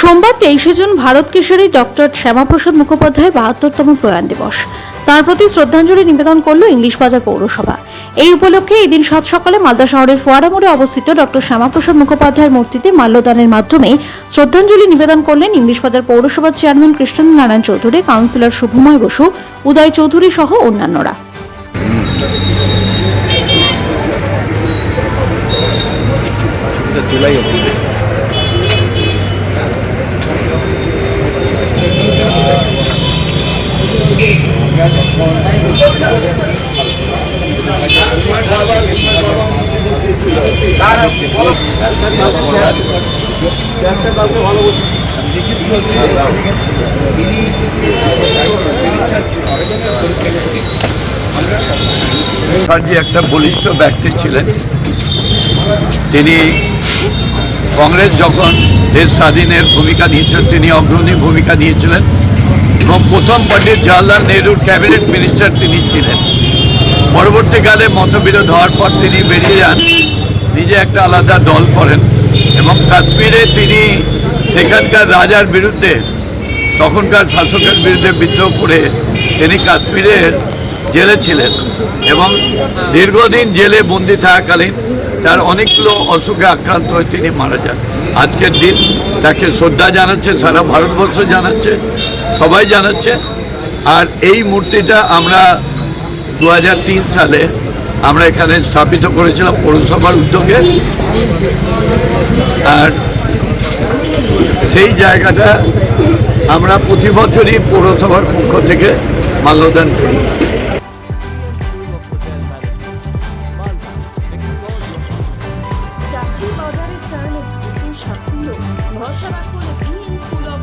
সোমবার তেইশে June Bharat Keshari doctor Shyamaprasad মুখোপাধ্যায়ের বাহাত্তরতম প্রয়াণ দিবস। তার প্রতি শ্রদ্ধাঞ্জলি নিবেদন করল ইংলিশ বাজার পৌরসভা। এই উপলক্ষে এদিন সাত সকালে মালদা শহরের ফোয়ারা মোড়ে অবস্থিত ডক্টর শ্যামাপ্রসাদ মুখোপাধ্যায়ের মূর্তিতে মাল্যদানের মাধ্যমে শ্রদ্ধাঞ্জলি নিবেদন করলেন ইংলিশ বাজার পৌরসভার চেয়ারম্যান কৃষ্ণেন্দ্র নারায়ণ চৌধুরী, কাউন্সিলর শুভময় বসু, উদয় চৌধুরী সহ অন্যান্যরা। মুখার্জি একটা বলিষ্ঠ ব্যক্তি ছিলেন। তিনি কংগ্রেস যখন দেশ স্বাধীনের ভূমিকা নিয়েছিলেন তিনি অগ্রণী ভূমিকা নিয়েছিলেন এবং প্রথম পণ্ডিত জওয়াহরলাল নেহরুর ক্যাবিনেট মিনিস্টার তিনি ছিলেন। পরবর্তীকালে মতবিরোধ হওয়ার পর তিনি বেরিয়ে যান। নিজে একটা আলাদা দল করেন এবং কাশ্মীরে তিনি সেখানকার রাজার বিরুদ্ধে, তখনকার শাসকের বিরুদ্ধে বিদ্রোহ করে তিনি কাশ্মীরের জেলে ছিলেন এবং দীর্ঘদিন জেলে বন্দি থাকাকালীন তার অনেকগুলো অসুখে আক্রান্ত হয়ে তিনি মারা যান। আজকের দিন তাকে শ্রদ্ধা জানাচ্ছে, সারা ভারতবর্ষ জানাচ্ছে। সবাই জানাচ্ছে। আর এই মূর্তিটা আমরা দু হাজার তিন সালে আমরা এখানে স্থাপিত করেছিলাম পৌরসভার উদ্যোগে। আর সেই জায়গাটা আমরা প্রতি বছরই পৌরসভার পক্ষ থেকে মাল্যদান করি। সাফল্য স্কুল অফ